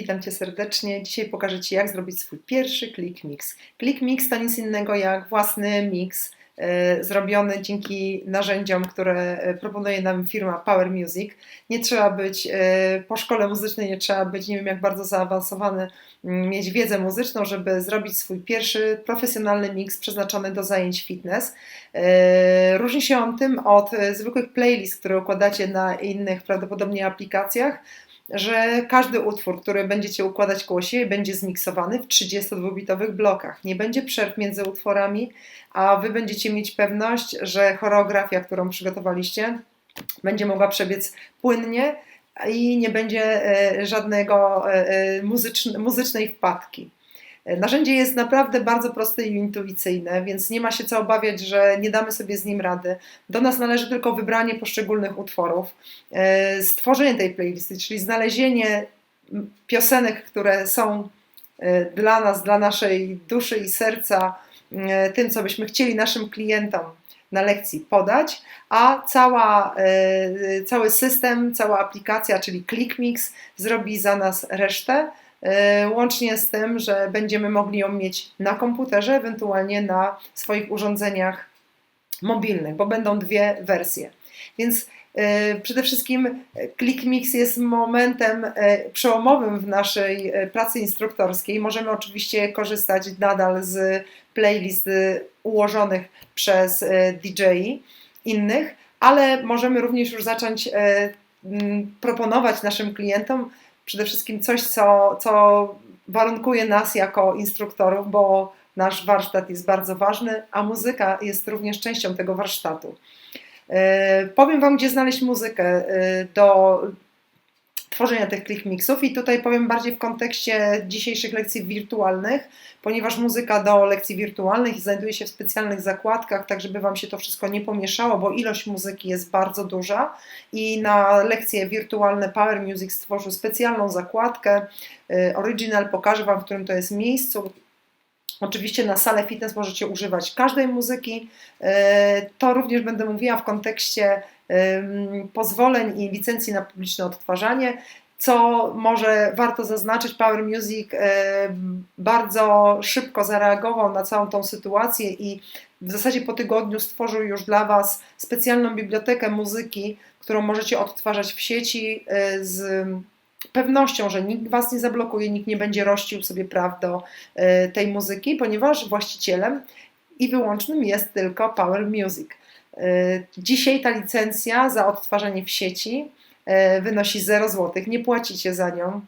Witam Cię serdecznie. Dzisiaj pokażę Ci, jak zrobić swój pierwszy Click Mix. Click Mix to nic innego jak własny mix e, zrobiony dzięki narzędziom, które e, proponuje nam firma Power Music. Nie trzeba być e, po szkole muzycznej, nie trzeba być, nie wiem jak bardzo zaawansowany, m, mieć wiedzę muzyczną, żeby zrobić swój pierwszy profesjonalny mix przeznaczony do zajęć fitness. Różni się on tym od zwykłych playlist, które układacie na innych prawdopodobnie aplikacjach że każdy utwór, który będziecie układać koło siebie, będzie zmiksowany w 32-bitowych blokach. Nie będzie przerw między utworami, a wy będziecie mieć pewność, że choreografia, którą przygotowaliście, będzie mogła przebiec płynnie i nie będzie e, żadnego e, e, muzycz, muzycznej wpadki. Narzędzie jest naprawdę bardzo proste i intuicyjne, więc nie ma się co obawiać, że nie damy sobie z nim rady. Do nas należy tylko wybranie poszczególnych utworów, e, stworzenie tej playlisty, czyli znalezienie piosenek, które są e, dla nas, dla naszej duszy i serca, e, tym, co byśmy chcieli naszym klientom na lekcji podać, a cała, cały system, cała aplikacja, czyli ClickMix zrobi za nas resztę. E, łącznie z tym, że będziemy mogli ją mieć na komputerze, ewentualnie na swoich urządzeniach mobilnych, bo będą dwie wersje. Więc e, Przede wszystkim ClickMix jest momentem e, przełomowym w naszej pracy instruktorskiej. Możemy oczywiście korzystać nadal z playlist ułożonych przez DJ innych, ale możemy również już zacząć proponować naszym klientom przede wszystkim coś, co, co warunkuje nas jako instruktorów, bo nasz warsztat jest bardzo ważny, a muzyka jest również częścią tego warsztatu. E, powiem Wam, gdzie znaleźć muzykę e, do tworzenia tych click mixów. I tutaj powiem bardziej w kontekście dzisiejszych lekcji wirtualnych, ponieważ muzyka do lekcji wirtualnych znajduje się w specjalnych zakładkach, tak żeby Wam się to wszystko nie pomieszało, bo ilość muzyki jest bardzo duża. I na lekcje wirtualne Power Music stworzył specjalną zakładkę, y, Original, pokażę Wam, w którym to jest miejscu, Oczywiście na salę fitness możecie używać każdej muzyki. Y, to również będę mówiła w kontekście pozwoleń i licencji na publiczne odtwarzanie. Co może warto zaznaczyć, Power Music bardzo szybko zareagował na całą tą sytuację i w zasadzie po tygodniu stworzył już dla Was specjalną bibliotekę muzyki, którą możecie odtwarzać w sieci e, z pewnością, że nikt Was nie zablokuje, nikt nie będzie rościł sobie praw do e, tej muzyki, ponieważ właścicielem i wyłącznym jest tylko Power Music. E, dzisiaj ta licencja za odtwarzanie w sieci e, wynosi 0 zł, nie płacicie za nią.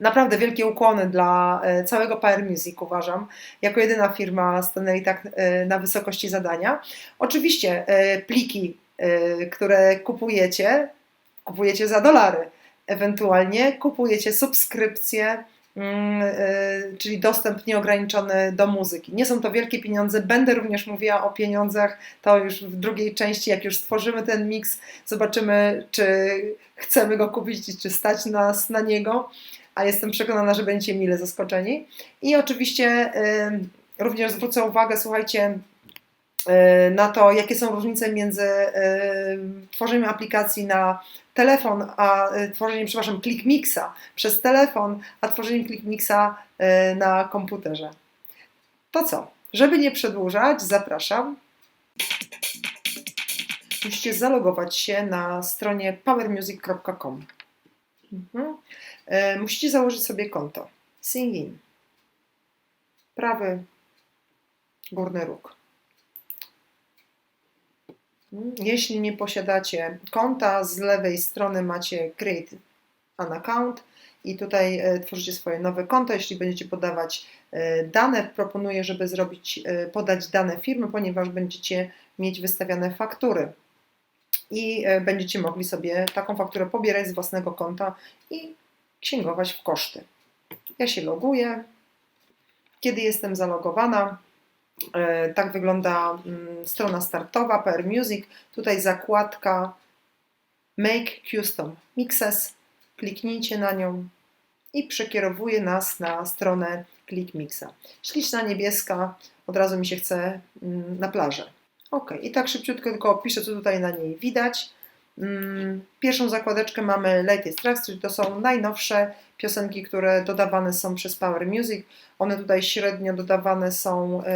Naprawdę wielkie ukłony dla całego Power Music uważam. Jako jedyna firma stanęli tak na wysokości zadania. Oczywiście pliki, które kupujecie, kupujecie za dolary. Ewentualnie kupujecie subskrypcje Mm, y, czyli dostęp nieograniczony do muzyki. Nie są to wielkie pieniądze, będę również mówiła o pieniądzach, to już w drugiej części, jak już stworzymy ten miks, zobaczymy, czy chcemy go kupić czy stać nas na niego, a jestem przekonana, że będziecie mile zaskoczeni. I oczywiście y, również zwrócę uwagę, słuchajcie, na to, jakie są różnice między tworzeniem aplikacji na telefon, a y, tworzenie, przepraszam, ClickMixa przez telefon, a tworzenie ClickMixa na komputerze. To co? Żeby nie przedłużać, zapraszam. Musicie zalogować się na stronie powermusic.com. Mhm. Musicie założyć sobie konto. Singin. Prawy górny róg. Jeśli nie posiadacie konta, z lewej strony macie Create an Account i tutaj e, tworzycie swoje nowe konto. Jeśli będziecie podawać e, dane, proponuję, żeby zrobić, e, podać dane firmy, ponieważ będziecie mieć wystawiane faktury i będziecie mogli sobie taką fakturę pobierać z własnego konta i księgować w koszty. Ja się loguję. Kiedy jestem zalogowana, tak wygląda mm, strona startowa PR Music. Tutaj zakładka Make Custom Mixes. Kliknijcie na nią i przekierowuje nas na stronę ClickMixa. Śliczna niebieska, od razu mi się chce mm, na plażę. Ok, i tak szybciutko tylko opiszę, co tutaj na niej widać. Mm, Pierwszą zakładeczkę mamy Latest Tracks, czyli to są najnowsze piosenki, które dodawane są przez Power Music. One tutaj średnio dodawane są e,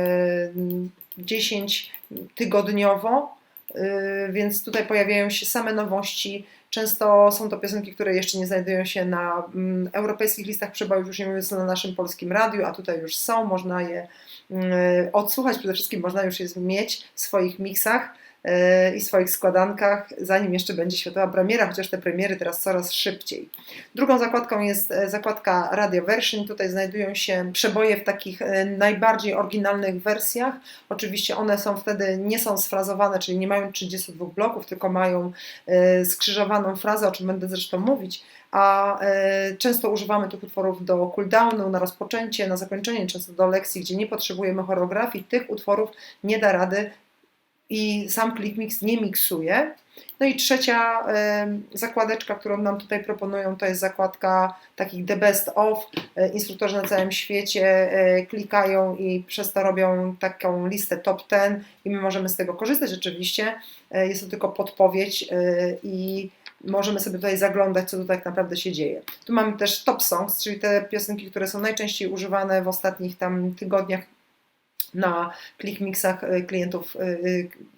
10 tygodniowo, e, więc tutaj pojawiają się same nowości. Często są to piosenki, które jeszcze nie znajdują się na mm, europejskich listach przebojów, już nie mówiąc na naszym polskim radiu, a tutaj już są, można je mm, odsłuchać, przede wszystkim można już je mieć w swoich miksach i swoich składankach, zanim jeszcze będzie światowa premiera, chociaż te premiery teraz coraz szybciej. Drugą zakładką jest e, zakładka Radio Version. Tutaj znajdują się przeboje w takich e, najbardziej oryginalnych wersjach. Oczywiście one są wtedy, nie są sfrazowane, czyli nie mają 32 bloków, tylko mają e, skrzyżowaną frazę, o czym będę zresztą mówić, a często używamy tych utworów do cooldownu, na rozpoczęcie, na zakończenie, często do lekcji, gdzie nie potrzebujemy choreografii. Tych utworów nie da rady i sam ClickMix nie miksuje. No i trzecia zakładeczka, którą nam tutaj proponują, to jest zakładka takich The Best Of. Y, instruktorzy na całym świecie y, klikają i przez to robią taką listę top 10 i my możemy z tego korzystać oczywiście. Jest to tylko podpowiedź i możemy sobie tutaj zaglądać, co tu tak naprawdę się dzieje. Tu mamy też top songs, czyli te piosenki, które są najczęściej używane w ostatnich tam tygodniach na ClickMixach e, klientów, e, e,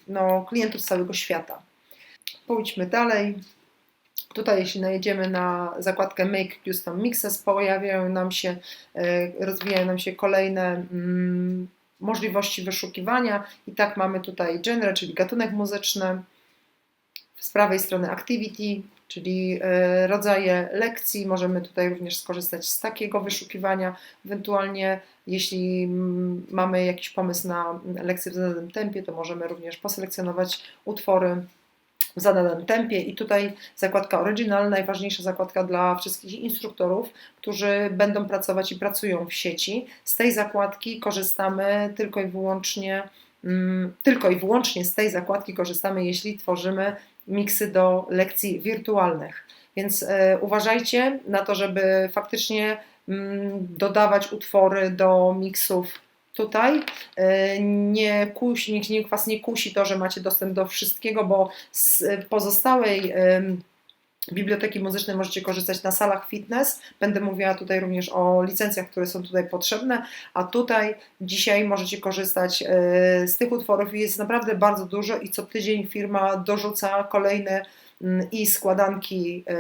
no, klientów z całego świata. Pójdźmy dalej. Tutaj, jeśli najedziemy na zakładkę Make Custom Mixes, pojawiają nam się, rozwijają nam się kolejne mm, możliwości wyszukiwania. I tak mamy tutaj genre, czyli gatunek muzyczny. Z prawej strony Activity, czyli rodzaje lekcji. Możemy tutaj również skorzystać z takiego wyszukiwania. Ewentualnie jeśli mm, mamy jakiś pomysł na lekcję w zadanym tempie, to możemy również poselekcjonować utwory w zadanym tempie i tutaj zakładka Original, najważniejsza zakładka dla wszystkich instruktorów, którzy będą pracować i pracują w sieci. Z tej zakładki korzystamy tylko i wyłącznie mm, tylko i wyłącznie z tej zakładki korzystamy, jeśli tworzymy miksy do lekcji wirtualnych. Więc e, uważajcie na to, żeby faktycznie Mm, dodawać utwory do miksów tutaj. E, nie kusi, nikt, Was nie kusi to, że macie dostęp do wszystkiego, bo z pozostałej biblioteki muzycznej możecie korzystać na salach fitness. Będę mówiła tutaj również o licencjach, które są tutaj potrzebne, a tutaj dzisiaj możecie korzystać e, z tych utworów. Jest naprawdę bardzo dużo i co tydzień firma dorzuca kolejne Mm, i składanki e,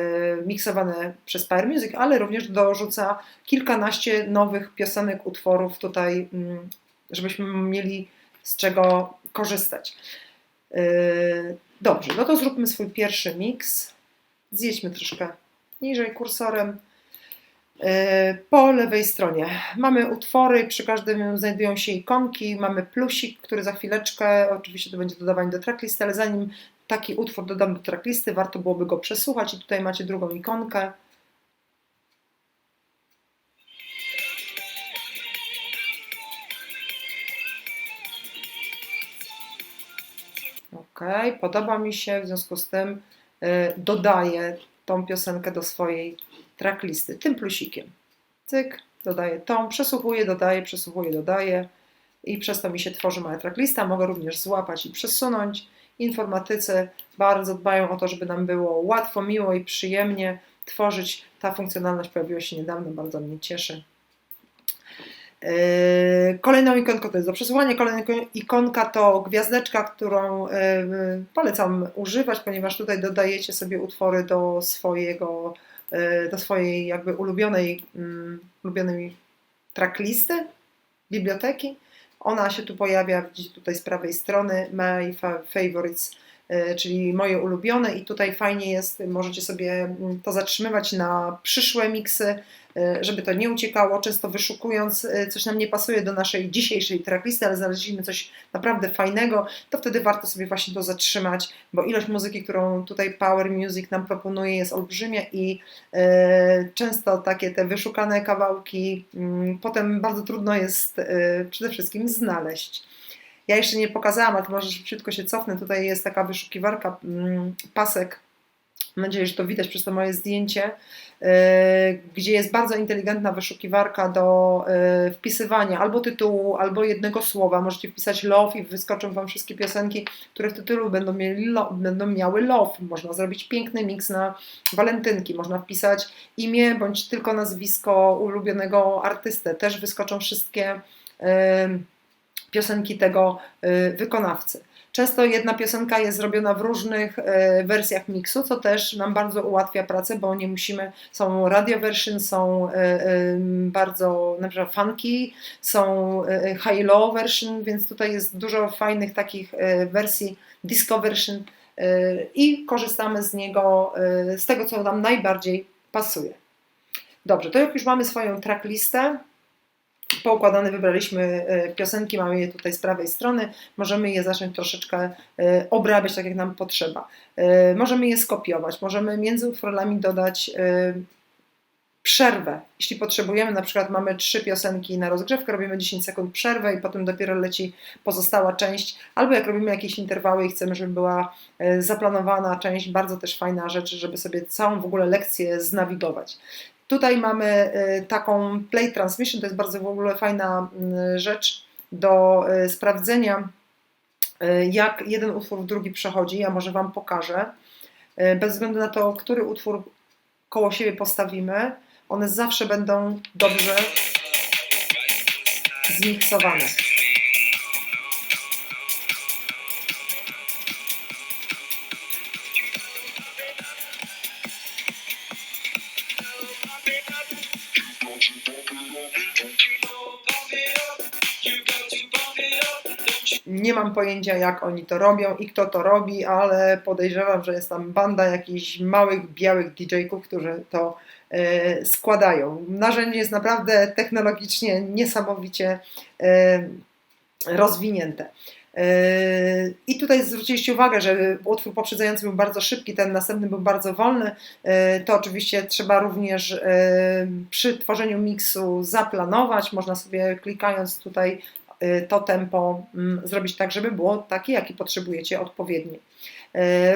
miksowane przez Power Music, ale również dorzuca kilkanaście nowych piosenek, utworów tutaj, mm, żebyśmy mieli z czego korzystać. E, dobrze, no to zróbmy swój pierwszy miks. Zjedźmy troszkę niżej kursorem. E, po lewej stronie mamy utwory, przy każdym znajdują się ikonki, mamy plusik, który za chwileczkę, oczywiście to będzie dodawanie do tracklisty, ale zanim taki utwór dodam do tracklisty, warto byłoby go przesłuchać i tutaj macie drugą ikonkę. Ok, podoba mi się, w związku z tym dodaję tą piosenkę do swojej tracklisty, tym plusikiem. Cyk, dodaję tą, przesłuchuję, dodaję, przesłuchuję, dodaję i przez to mi się tworzy moja tracklista. Mogę również złapać i przesunąć informatycy bardzo dbają o to, żeby nam było łatwo, miło i przyjemnie tworzyć. Ta funkcjonalność pojawiła się niedawno, bardzo mnie cieszy. Yy, kolejną ikonką to jest do przesuwania. Kolejna ikonka to gwiazdeczka, którą yy, polecam używać, ponieważ tutaj dodajecie sobie utwory do swojego, yy, do swojej jakby ulubionej, mm, ulubionej tracklisty, biblioteki. Ona się tu pojawia, widzicie tutaj z prawej strony, My Favorites, czyli moje ulubione i tutaj fajnie jest, możecie sobie mm, to zatrzymywać na przyszłe miksy, E, żeby to nie uciekało, często wyszukując e, coś nam nie pasuje do naszej dzisiejszej tracklisty, ale znaleźliśmy coś naprawdę fajnego, to wtedy warto sobie właśnie to zatrzymać, bo ilość muzyki, którą tutaj Power Music nam proponuje jest olbrzymia i e, często takie te wyszukane kawałki mm, potem bardzo trudno jest przede wszystkim znaleźć. Ja jeszcze nie pokazałam, ale może szybciutko się cofnę. Tutaj jest taka wyszukiwarka, mm, pasek Mam nadzieję, że to widać przez to moje zdjęcie, gdzie jest bardzo inteligentna wyszukiwarka do wpisywania albo tytułu, albo jednego słowa. Możecie wpisać love i wyskoczą Wam wszystkie piosenki, które w tytule będą, będą miały love. Można zrobić piękny miks na walentynki, można wpisać imię bądź tylko nazwisko ulubionego artystę. Też wyskoczą wszystkie piosenki tego wykonawcy. Często jedna piosenka jest zrobiona w różnych e, wersjach miksu, co też nam bardzo ułatwia pracę, bo nie musimy, są radio version, są e, bardzo na przykład funky, są high low version, więc tutaj jest dużo fajnych takich wersji disco version i korzystamy z niego, z tego co nam najbardziej pasuje. Dobrze, to jak już mamy swoją tracklistę, poukładane wybraliśmy e, piosenki, mamy je tutaj z prawej strony, możemy je zacząć troszeczkę e, obrabiać tak jak nam potrzeba. E, możemy je skopiować, możemy między utworami dodać przerwę. Jeśli potrzebujemy, na przykład mamy trzy piosenki na rozgrzewkę, robimy 10 sekund przerwę i potem dopiero leci pozostała część, albo jak robimy jakieś interwały i chcemy, żeby była zaplanowana część, bardzo też fajna rzecz, żeby sobie całą w ogóle lekcję znawigować. Tutaj mamy y, taką play transmission, to jest bardzo w ogóle fajna mm, rzecz do y, sprawdzenia, y, jak jeden utwór w drugi przechodzi. Ja może Wam pokażę. Bez względu na to, który utwór koło siebie postawimy, one zawsze będą dobrze zmiksowane. Nie mam pojęcia, jak oni to robią i kto to robi, ale podejrzewam, że jest tam banda jakichś małych, białych DJ-ków, którzy to e, składają. Narzędzie jest naprawdę technologicznie niesamowicie e, rozwinięte. Yy, I tutaj zwróciliście uwagę, że utwór poprzedzający był bardzo szybki, ten następny był bardzo wolny. To oczywiście trzeba również przy tworzeniu miksu zaplanować. Można sobie klikając tutaj to tempo mm, zrobić tak, żeby było takie, jakie potrzebujecie odpowiednie.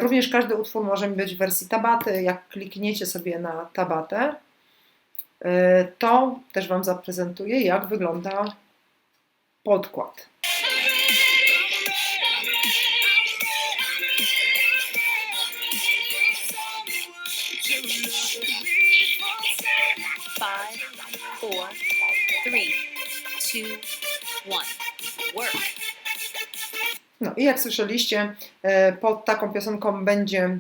Również każdy utwór może być w wersji tabaty. Jak klikniecie sobie na tabatę, to też Wam zaprezentuję, jak wygląda podkład. four, three, two. No i jak słyszeliście, e, pod taką piosenką będzie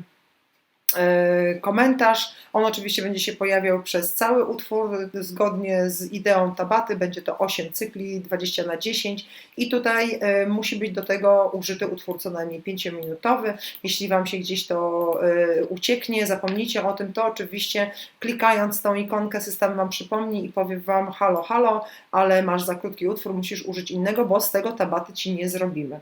E, komentarz. On oczywiście będzie się pojawiał przez cały utwór, zgodnie z ideą tabaty. Będzie to 8 cykli, 20 na 10 i tutaj e, musi być do tego użyty utwór co najmniej 5-minutowy. Jeśli Wam się gdzieś to e, ucieknie, zapomnijcie o tym, to oczywiście klikając tą ikonkę system Wam przypomni i powie Wam halo, halo, ale masz za krótki utwór, musisz użyć innego, bo z tego tabaty Ci nie zrobimy.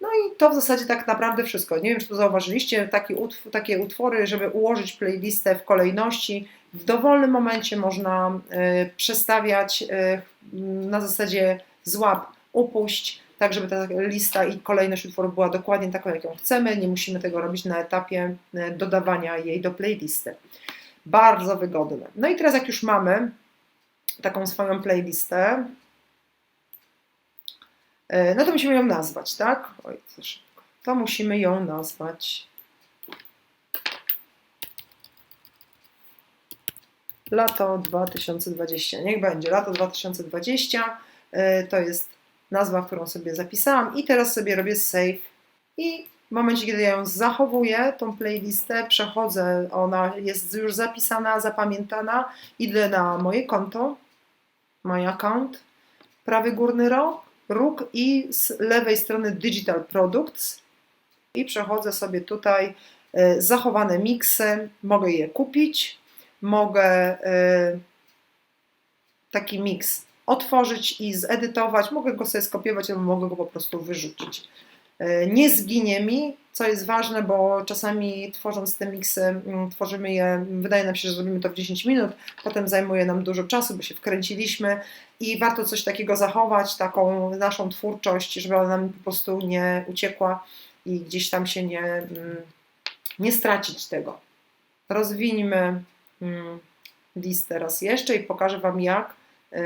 No i to w zasadzie tak naprawdę wszystko. Nie wiem, czy to zauważyliście, taki utwór, takie utwory, żeby ułożyć playlistę w kolejności, w dowolnym momencie można y, przestawiać y, na zasadzie złap, upuść, tak żeby ta lista i kolejność utworów była dokładnie taką, jaką chcemy. Nie musimy tego robić na etapie y, dodawania jej do playlisty. Bardzo wygodne. No i teraz jak już mamy taką swoją playlistę, E, no to musimy ją nazwać, tak? Oj, co szybko. To musimy ją nazwać. Lato 2020. Niech będzie lato 2020. E, to jest nazwa, którą sobie zapisałam i teraz sobie robię save i w momencie, kiedy ja ją zachowuję, tą playlistę, przechodzę, ona jest już zapisana, zapamiętana, idę na moje konto, my account, prawy górny rok, róg i z lewej strony Digital Products. I przechodzę sobie tutaj e, zachowane miksy, mogę je kupić, mogę e, taki miks otworzyć i zedytować, mogę go sobie skopiować albo mogę go po prostu wyrzucić. E, nie zginie mi, co jest ważne, bo czasami tworząc te miksy, mm, tworzymy je, wydaje nam się, że zrobimy to w 10 minut, potem zajmuje nam dużo czasu, bo się wkręciliśmy i warto coś takiego zachować, taką naszą twórczość, żeby ona nam po prostu nie uciekła i gdzieś tam się nie, mm, nie stracić tego. rozwińmy mm, listę raz jeszcze i pokażę Wam, jak y,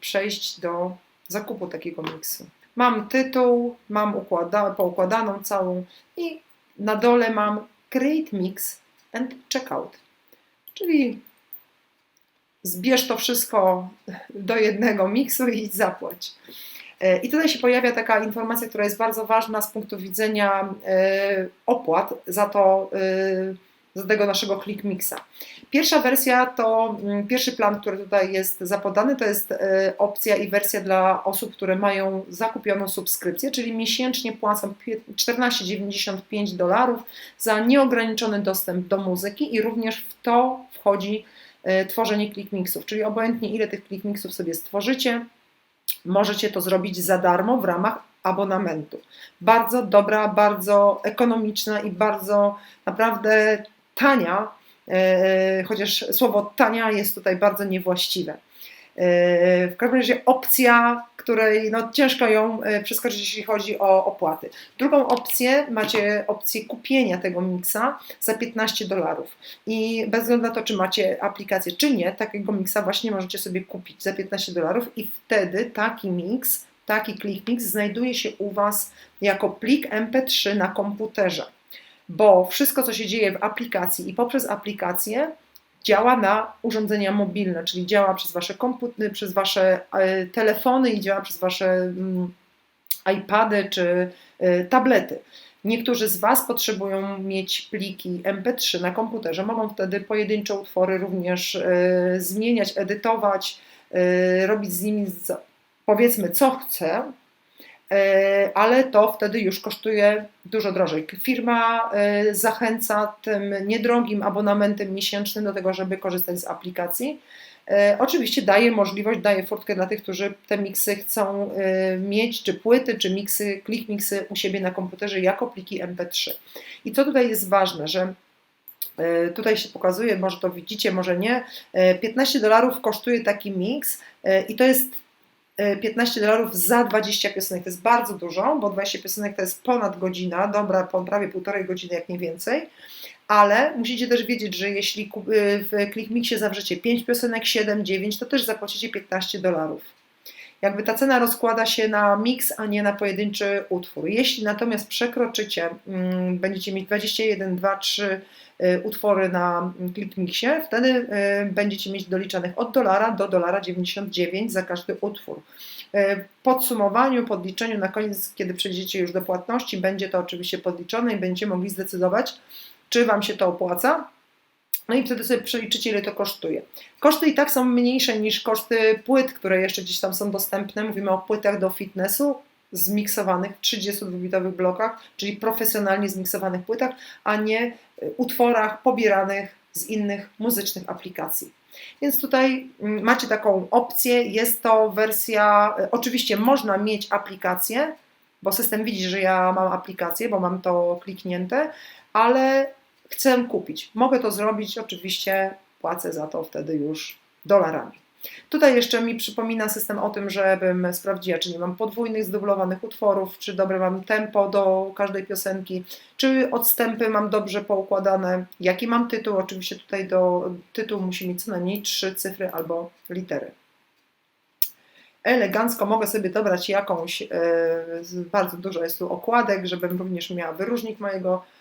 przejść do zakupu takiego miksu. Mam tytuł, mam układa, poukładaną całą i na dole mam Create Mix and Checkout, czyli zbierz to wszystko do jednego miksu i zapłać. E, I tutaj się pojawia taka informacja, która jest bardzo ważna z punktu widzenia e, opłat za to, e, za tego naszego ClickMixa. Pierwsza wersja to mm, pierwszy plan, który tutaj jest zapodany, to jest opcja i wersja dla osób, które mają zakupioną subskrypcję, czyli miesięcznie płacą 14,95 dolarów za nieograniczony dostęp do muzyki i również w to wchodzi tworzenie ClickMixów, czyli obojętnie ile tych ClickMixów sobie stworzycie, możecie to zrobić za darmo w ramach abonamentu. Bardzo dobra, bardzo ekonomiczna i bardzo naprawdę tania, e, chociaż słowo tania jest tutaj bardzo niewłaściwe. E, w każdym razie opcja, której no, ciężko ją e, przeskoczyć, jeśli chodzi o opłaty. Drugą opcję macie opcję kupienia tego miksa za 15 dolarów. I bez względu na to, czy macie aplikację, czy nie, takiego miksa właśnie możecie sobie kupić za 15 dolarów i wtedy taki miks, taki ClickMix znajduje się u Was jako plik MP3 na komputerze. Bo wszystko, co się dzieje w aplikacji i poprzez aplikację, działa na urządzenia mobilne, czyli działa przez wasze komputery, przez wasze e, telefony i działa przez wasze mm, iPady czy e, tablety. Niektórzy z Was potrzebują mieć pliki MP3 na komputerze, mogą wtedy pojedyncze utwory również e, zmieniać, edytować, robić z nimi powiedzmy co chce, E, ale to wtedy już kosztuje dużo drożej. Firma e, zachęca tym niedrogim abonamentem miesięcznym do tego, żeby korzystać z aplikacji. E, oczywiście daje możliwość, daje furtkę dla tych, którzy te miksy chcą mieć, czy płyty, czy miksy, klik miksy u siebie na komputerze jako pliki MP3. I co tutaj jest ważne, że Tutaj się pokazuje, może to widzicie, może nie. 15 dolarów kosztuje taki miks i to jest 15 dolarów za 20 piosenek. To jest bardzo dużo, bo 20 piosenek to jest ponad godzina, dobra, prawie półtorej godziny, jak nie więcej. Ale musicie też wiedzieć, że jeśli y, w ClickMixie zawrzecie 5 piosenek, 7, 9, to też zapłacicie 15 dolarów. Jakby ta cena rozkłada się na miks, a nie na pojedynczy utwór. Jeśli natomiast przekroczycie, mm, będziecie mieć 21, 2, 3 utwory na ClickMixie, wtedy y, będziecie mieć doliczanych od dolara do dolara 99 za każdy utwór. Y, podsumowaniu, podliczeniu na koniec, kiedy przejdziecie już do płatności, będzie to oczywiście podliczone i będziecie mogli zdecydować, czy Wam się to opłaca, no i wtedy sobie przeliczycie, ile to kosztuje. Koszty i tak są mniejsze niż koszty płyt, które jeszcze gdzieś tam są dostępne. Mówimy o płytach do fitnessu zmiksowanych w 32-bitowych blokach, czyli profesjonalnie zmiksowanych płytach, a nie y, utworach pobieranych z innych muzycznych aplikacji. Więc tutaj mm, macie taką opcję. Jest to wersja, y, oczywiście można mieć aplikację, bo system widzi, że ja mam aplikację, bo mam to kliknięte, ale chcę kupić. Mogę to zrobić, oczywiście płacę za to wtedy już dolarami. Tutaj jeszcze mi przypomina system o tym, żebym sprawdziła, czy nie mam podwójnych, zdublowanych utworów, czy dobre mam tempo do każdej piosenki, czy odstępy mam dobrze poukładane, jaki mam tytuł. Oczywiście tutaj do tytułu musi mieć co najmniej trzy cyfry albo litery. Elegancko mogę sobie dobrać jakąś, yy, bardzo dużo jest tu okładek, żebym również miała wyróżnik mojego E,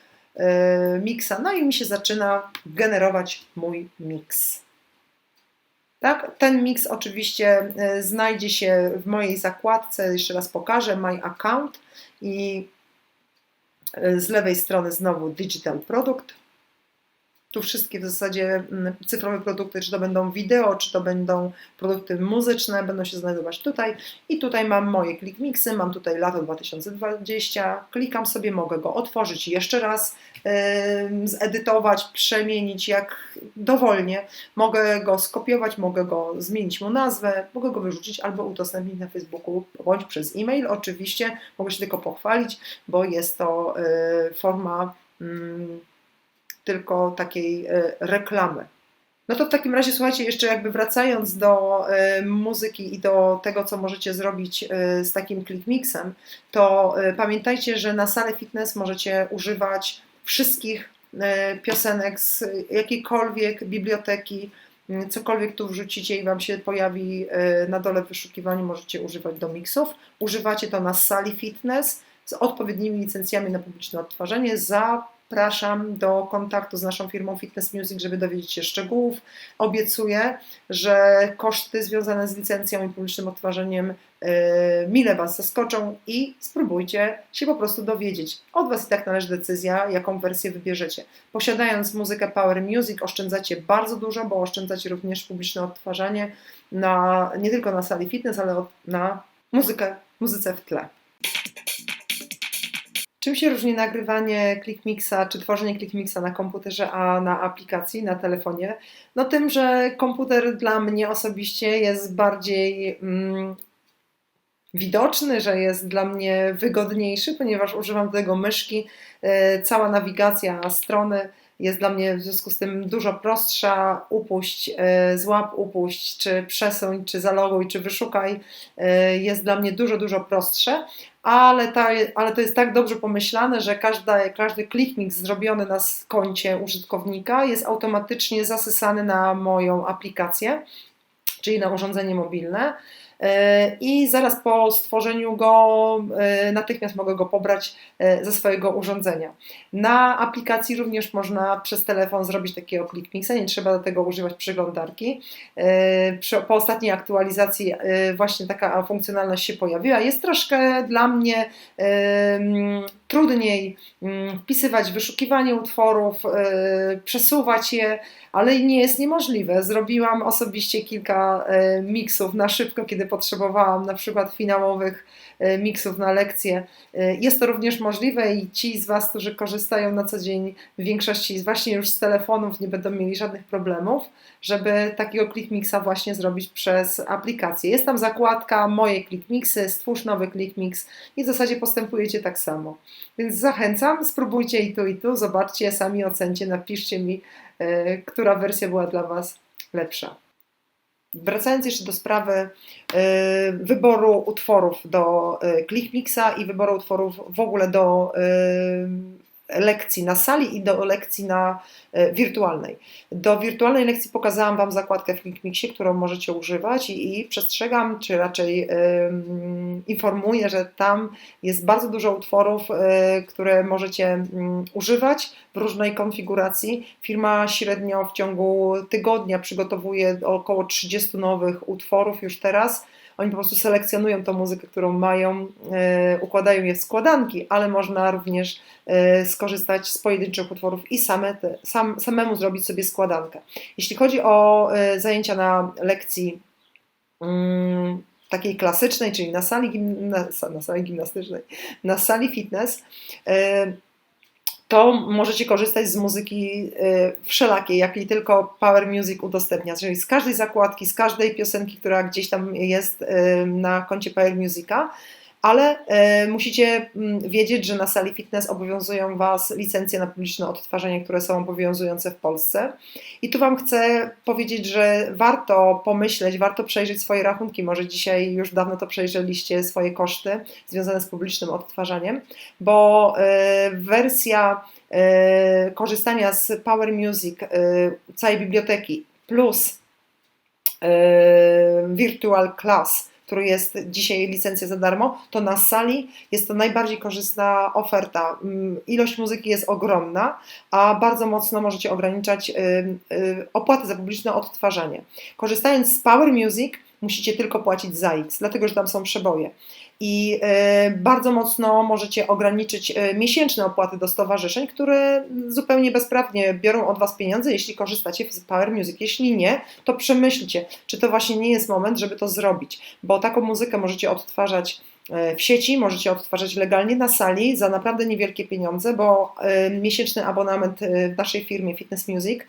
miksa. No i mi się zaczyna generować mój miks. Tak, ten miks oczywiście e, znajdzie się w mojej zakładce, jeszcze raz pokażę, My Account i e, z lewej strony znowu Digital Product. Tu wszystkie w zasadzie mm, cyfrowe produkty, czy to będą wideo, czy to będą produkty muzyczne, będą się znajdować tutaj. I tutaj mam moje ClickMixy, mam tutaj lato 2020, klikam sobie, mogę go otworzyć jeszcze raz, yy, zedytować, przemienić jak dowolnie. Mogę go skopiować, mogę go zmienić mu nazwę, mogę go wyrzucić albo udostępnić na Facebooku bądź przez e-mail. Oczywiście mogę się tylko pochwalić, bo jest to yy, forma. Yy, tylko takiej e, reklamy. No to w takim razie, słuchajcie, jeszcze jakby wracając do y, muzyki i do tego, co możecie zrobić y, z takim clickmixem, to pamiętajcie, że na salę fitness możecie używać wszystkich e, piosenek z jakiejkolwiek biblioteki, mm, cokolwiek tu wrzucicie i Wam się pojawi e, na dole w wyszukiwaniu, możecie używać do miksów. Używacie to na sali fitness z odpowiednimi licencjami na publiczne odtwarzanie. Zapraszam do kontaktu z naszą firmą Fitness Music, żeby dowiedzieć się szczegółów. Obiecuję, że koszty związane z licencją i publicznym odtwarzeniem yy, mile Was zaskoczą i spróbujcie się po prostu dowiedzieć. Od Was i tak należy decyzja, jaką wersję wybierzecie. Posiadając muzykę Power Music oszczędzacie bardzo dużo, bo oszczędzacie również publiczne odtwarzanie na, nie tylko na sali fitness, ale na muzykę, muzyce w tle. Czym się różni nagrywanie ClickMixa czy tworzenie ClickMixa na komputerze, a na aplikacji, na telefonie? No tym, że komputer dla mnie osobiście jest bardziej mm, widoczny, że jest dla mnie wygodniejszy, ponieważ używam do tego myszki. E, cała nawigacja strony jest dla mnie w związku z tym dużo prostsza. Upuść, e, złap, upuść, czy przesuń, czy zaloguj, czy wyszukaj e, jest dla mnie dużo, dużo prostsze ale, ta, ale to jest tak dobrze pomyślane, że każda, każdy kliknik zrobiony na koncie użytkownika jest automatycznie zasysany na moją aplikację, czyli na urządzenie mobilne. E, i zaraz po stworzeniu go e, natychmiast mogę go pobrać e, ze swojego urządzenia. Na aplikacji również można przez telefon zrobić takiego ClickMixa, nie trzeba do tego używać przeglądarki. Po ostatniej aktualizacji właśnie taka funkcjonalność się pojawiła. Jest troszkę dla mnie trudniej wpisywać wyszukiwanie utworów, przesuwać je, ale nie jest niemożliwe. Zrobiłam osobiście kilka miksów na szybko, kiedy potrzebowałam na przykład finałowych e, miksów na lekcje. E, jest to również możliwe i ci z Was, którzy korzystają na co dzień w większości właśnie już z telefonów, nie będą mieli żadnych problemów, żeby takiego ClickMixa właśnie zrobić przez aplikację. Jest tam zakładka moje ClickMixy, stwórz nowy ClickMix i w zasadzie postępujecie tak samo. Więc zachęcam, spróbujcie i tu i tu, zobaczcie, sami ocencie, napiszcie mi, e, która wersja była dla Was lepsza. Wracając jeszcze do sprawy y, wyboru utworów do y, ClickMixa i wyboru utworów w ogóle do y, lekcji na sali i do lekcji na e, wirtualnej. Do wirtualnej lekcji pokazałam Wam zakładkę w ClickMixie, którą możecie używać i, i przestrzegam, czy raczej um, informuję, że tam jest bardzo dużo utworów, um, które możecie um, używać w różnej konfiguracji. Firma średnio w ciągu tygodnia przygotowuje około 30 nowych utworów już teraz oni po prostu selekcjonują tą muzykę, którą mają, e, układają je w składanki, ale można również e, skorzystać z pojedynczych utworów i same te, sam, samemu zrobić sobie składankę. Jeśli chodzi o e, zajęcia na lekcji mm, takiej klasycznej, czyli na sali, gim, na, na sali gimnastycznej, na sali fitness, to możecie korzystać z muzyki y, wszelakiej, jakiej tylko Power Music udostępnia. Czyli z każdej zakładki, z każdej piosenki, która gdzieś tam jest y, na koncie Power Musica ale e, musicie mm, wiedzieć, że na sali fitness obowiązują Was licencje na publiczne odtwarzanie, które są obowiązujące w Polsce. I tu Wam chcę powiedzieć, że warto pomyśleć, warto przejrzeć swoje rachunki. Może dzisiaj już dawno to przejrzeliście, swoje koszty związane z publicznym odtwarzaniem, bo e, wersja e, korzystania z Power Music, całej biblioteki plus Virtual Class który jest dzisiaj licencja za darmo, to na sali jest to najbardziej korzystna oferta. Mm, ilość muzyki jest ogromna, a bardzo mocno możecie ograniczać y, opłaty za publiczne odtwarzanie. Korzystając z Power Music, musicie tylko płacić za X, dlatego że tam są przeboje i e, bardzo mocno możecie ograniczyć e, miesięczne opłaty do stowarzyszeń, które zupełnie bezprawnie biorą od Was pieniądze, jeśli korzystacie z Power Music. Jeśli nie, to przemyślcie, czy to właśnie nie jest moment, żeby to zrobić, bo taką muzykę możecie odtwarzać e, w sieci, możecie odtwarzać legalnie na sali za naprawdę niewielkie pieniądze, bo miesięczny abonament w naszej firmie Fitness Music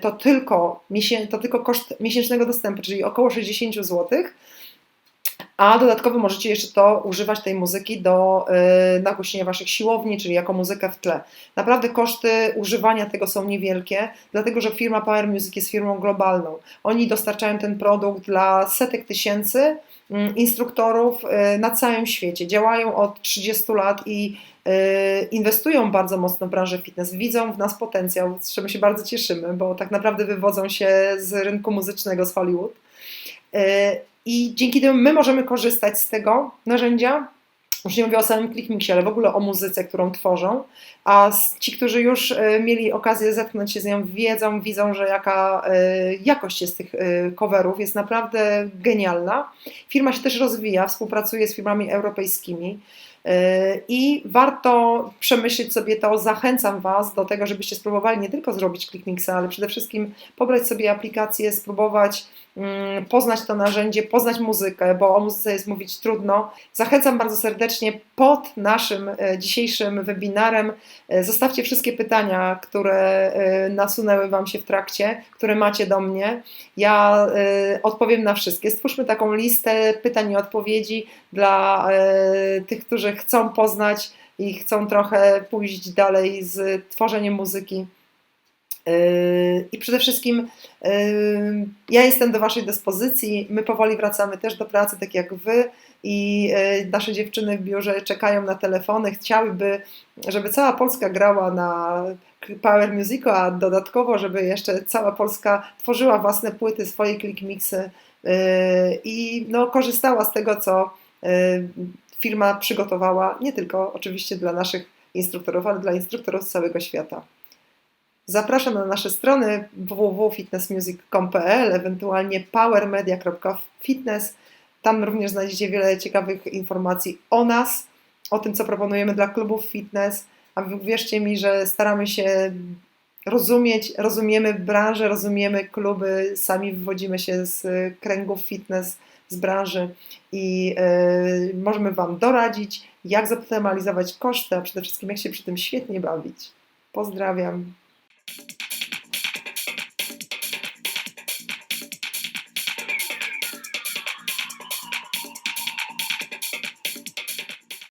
to tylko, to tylko koszt miesięcznego dostępu, czyli około 60 zł A dodatkowo możecie jeszcze to używać tej muzyki do y, nagłośnienia waszych siłowni, czyli jako muzykę w tle. Naprawdę koszty używania tego są niewielkie, dlatego że firma Power Music jest firmą globalną. Oni dostarczają ten produkt dla setek tysięcy mm, instruktorów y, na całym świecie. Działają od 30 lat i inwestują bardzo mocno w branżę fitness. Widzą w nas potencjał, z czego się bardzo cieszymy, bo tak naprawdę wywodzą się z rynku muzycznego z Hollywood. Y, I dzięki temu my możemy korzystać z tego narzędzia. Już nie mówię o samym ClickMixie, ale w ogóle o muzyce, którą tworzą. A ci, którzy już y, mieli okazję zetknąć się z nią, wiedzą, widzą, że jaka y, jakość jest tych coverów, jest naprawdę genialna. Firma się też rozwija, współpracuje z firmami europejskimi. I warto przemyśleć sobie to. Zachęcam Was do tego, żebyście spróbowali nie tylko zrobić ClickMixa, ale przede wszystkim pobrać sobie aplikację, spróbować mm, poznać to narzędzie, poznać muzykę, bo o muzyce jest mówić trudno. Zachęcam bardzo serdecznie pod naszym e, dzisiejszym webinarem. E, zostawcie wszystkie pytania, które e, nasunęły Wam się w trakcie, które macie do mnie. Ja odpowiem na wszystkie. Stwórzmy taką listę pytań i odpowiedzi dla tych, którzy chcą poznać i chcą trochę pójść dalej z tworzeniem muzyki. I przede wszystkim ja jestem do Waszej dyspozycji. My powoli wracamy też do pracy, tak jak Wy, i yy, nasze dziewczyny w biurze czekają na telefony. Chciałyby, żeby cała Polska grała na Power Musicu, a dodatkowo, żeby jeszcze cała Polska tworzyła własne płyty, swoje click mixy i no, korzystała z tego, co firma przygotowała nie tylko oczywiście dla naszych instruktorów, ale dla instruktorów z całego świata. Zapraszam na nasze strony www.fitnessmusic.com.pl, ewentualnie powermedia.fitness. Tam również znajdziecie wiele ciekawych informacji o nas, o tym, co proponujemy dla klubów fitness. A wierzcie mi, że staramy się rozumieć, rozumiemy branżę, rozumiemy kluby, sami wywodzimy się z kręgów fitness z branży i y, możemy Wam doradzić, jak zoptymalizować koszty, a przede wszystkim jak się przy tym świetnie bawić. Pozdrawiam.